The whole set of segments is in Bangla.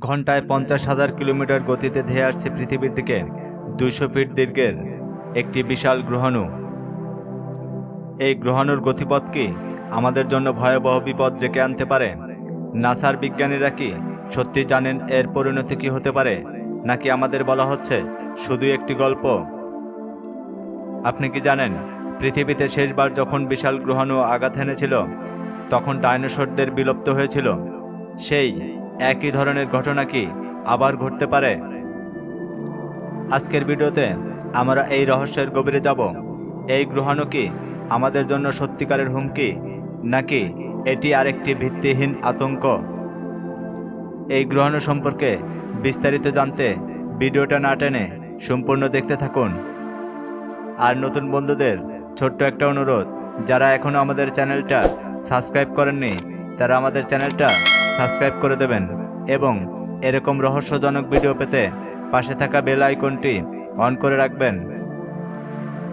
ঘন্টায় পঞ্চাশ হাজার কিলোমিটার গতিতে ধেয়ে আসছে পৃথিবীর দিকে। দুইশো ফিট দীর্ঘের একটি বিশাল গ্রহাণু। এই গ্রহাণুর গতিপথ কি আমাদের জন্য ভয়াবহ বিপদ ডেকে আনতে পারে? নাসার বিজ্ঞানীরা কি সত্যি জানেন এর পরিণতি কি হতে পারে? নাকি আমাদের বলা হচ্ছে শুধু একটি গল্প? আপনি কি জানেন পৃথিবীতে শেষবার যখন বিশাল গ্রহাণু আঘাত হেনেছিল তখন ডাইনোসরদের বিলুপ্ত হয়েছিল। সেই একই ধরনের ঘটনা কি আবার ঘটতে পারে? আজকের ভিডিওতে আমরা এই রহস্যের গভীরে যাব। এই গ্রহাণু কি আমাদের জন্য সত্যিকারের হুমকি, নাকি এটি আরেকটি ভিত্তিহীন আতঙ্ক? এই গ্রহাণু সম্পর্কে বিস্তারিত জানতে ভিডিওটা না টেনে সম্পূর্ণ দেখতে থাকুন। আর নতুন বন্ধুদের ছোট্ট একটা অনুরোধ, যারা এখনও আমাদের চ্যানেলটা সাবস্ক্রাইব করেননি, তারা আমাদের চ্যানেলটা সাবস্ক্রাইব করে দেবেন এবং এরকম রহস্যজনক ভিডিও পেতে পাশে থাকা বেল আইকনটি অন করে রাখবেন।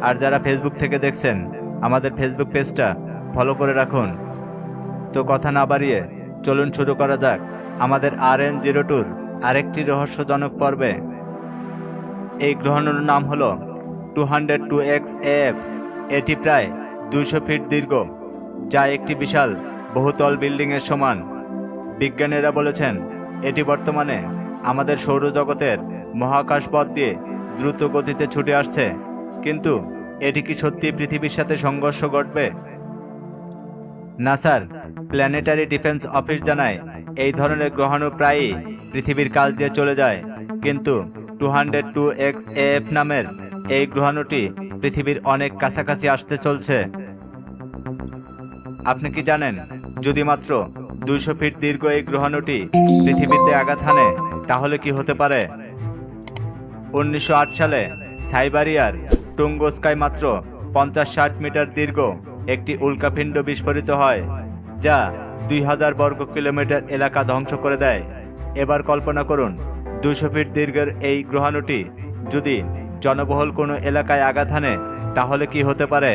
আর যারা ফেসবুক থেকে দেখছেন, আমাদের ফেসবুক পেজটা ফলো করে রাখুন। তো কথা না বাড়িয়ে চলুন শুরু করা যাক আমাদের আর এন জিরো টুর আরেকটি রহস্যজনক পর্বে। এই গ্রহণের নাম হলো two hundred two X F এটি প্রায় দুশো ফিট দীর্ঘ, যা একটি বিশাল বহুতল বিল্ডিংয়ের সমান। বিজ্ঞানীরা বলেছেন, এটি বর্তমানে আমাদের সৌরজগতের মহাকাশ পথ দিয়ে দ্রুত গতিতে ছুটে আসছে। কিন্তু এটি কি সত্যি পৃথিবীর সাথে সংঘর্ষ ঘটবে? নাসার প্ল্যানেটারি ডিফেন্স অফিস জানায়, এই ধরনের গ্রহাণু প্রায়ই পৃথিবীর কাছ দিয়ে চলে যায়। কিন্তু two hundred two X F নামের এই গ্রহাণুটি পৃথিবীর অনেক কাছাকাছি আসতে চলছে। আপনি কি জানেন যদি মাত্র দুইশো ফিট দীর্ঘ এই গ্রহাণুটি পৃথিবীতে আঘাত হানে, তাহলে কি হতে পারে? উনিশশো আট সালে সাইবারিয়ার টুঙ্গোস্কায় মাত্র পঞ্চাশ ষাট মিটার দীর্ঘ একটি উল্কাপিণ্ড বিস্ফোরিত হয়, যা দুই হাজার বর্গ কিলোমিটার এলাকা ধ্বংস করে দেয়। এবার কল্পনা করুন, দুইশো ফিট দীর্ঘের এই গ্রহাণুটি যদি জনবহুল কোনো এলাকায় আঘাত হানে, তাহলে কি হতে পারে?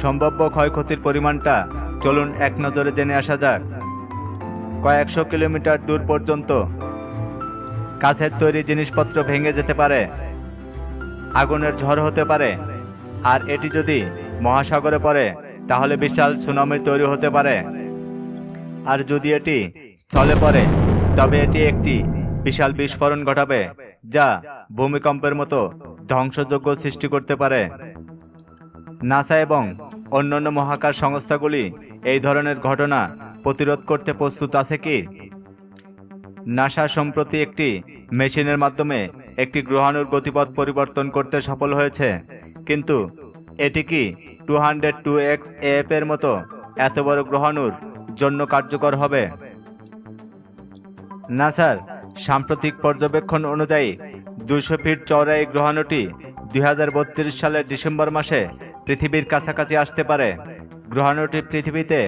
সম্ভাব্য ক্ষয়ক্ষতির পরিমাণটা চলুন এক নজরে জেনে আসা যাক। কয়েকশো কিলোমিটার দূর পর্যন্ত কাছের তৈরি জিনিসপত্র ভেঙে যেতে পারে, আগুনের ঝড় হতে পারে, আর এটি যদি মহাসাগরে পড়ে, তাহলে বিশাল সুনামি তৈরি হতে পারে। আর যদি এটি স্থলে পড়ে, তবে এটি একটি বিশাল বিস্ফোরণ ঘটাবে, যা ভূমিকম্পের মতো ধ্বংসযোগ্য সৃষ্টি করতে পারে। নাসা এবং অন্যান্য মহাকাশ সংস্থাগুলি এই ধরনের ঘটনা প্রতিরোধ করতে প্রস্তুত আছে কি? নাসা সম্প্রতি একটি মেশিনের মাধ্যমে একটি গ্রহাণুর গতিপথ পরিবর্তন করতে সফল হয়েছে। কিন্তু এটি কি টু হান্ড্রেড টু এক্সের মতো এত বড় গ্রহাণুর জন্য কার্যকর হবে? নাসার সাম্প্রতিক পর্যবেক্ষণ অনুযায়ী দুইশো ফিট চওড়া এই গ্রহাণুটি দুই হাজার বত্রিশ সালের ডিসেম্বর মাসে পৃথিবীর কাছাকাছি আসতে পারে। গ্রহাণুটি পৃথিবীতে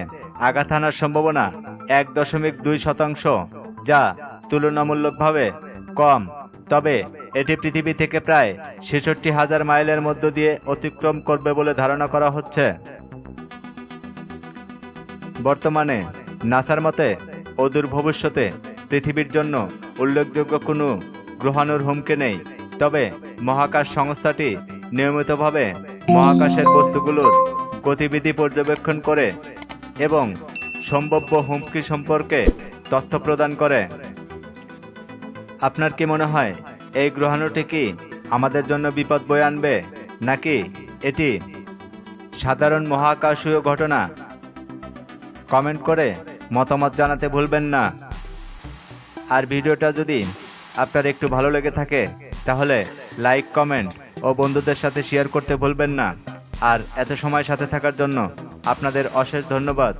আঘাত হানার সম্ভাবনা এক দশমিক দুই শতাংশ, যা তুলনামূলকভাবে কম। তবে এটি পৃথিবী থেকে প্রায় ছেষট্টি হাজার মাইলের মধ্য দিয়ে অতিক্রম করবে বলে ধারণা করা হচ্ছে। বর্তমানে নাসার মতে অদূর ভবিষ্যতে পৃথিবীর জন্য উল্লেখযোগ্য কোনো গ্রহাণুর হুমকি নেই। তবে মহাকাশ সংস্থাটি নিয়মিতভাবে মহাকাশের বস্তুগুলোর গতিবিধি পর্যবেক্ষণ করে এবং সম্ভাব্য হুমকি সম্পর্কে তথ্য প্রদান করে। আপনার কি মনে হয় এই গ্রহাণুটি কি আমাদের জন্য বিপদ বয়ে আনবে, নাকি এটি সাধারণ মহাকাশীয় ঘটনা? কমেন্ট করে মতামত জানাতে ভুলবেন না। আর ভিডিওটা যদি আপনার একটু ভালো লেগে থাকে, তাহলে লাইক, কমেন্ট ও বন্ধুদের সাথে শেয়ার করতে ভুলবেন না। আর এত সময় সাথে থাকার জন্য আপনাদের অশেষ ধন্যবাদ।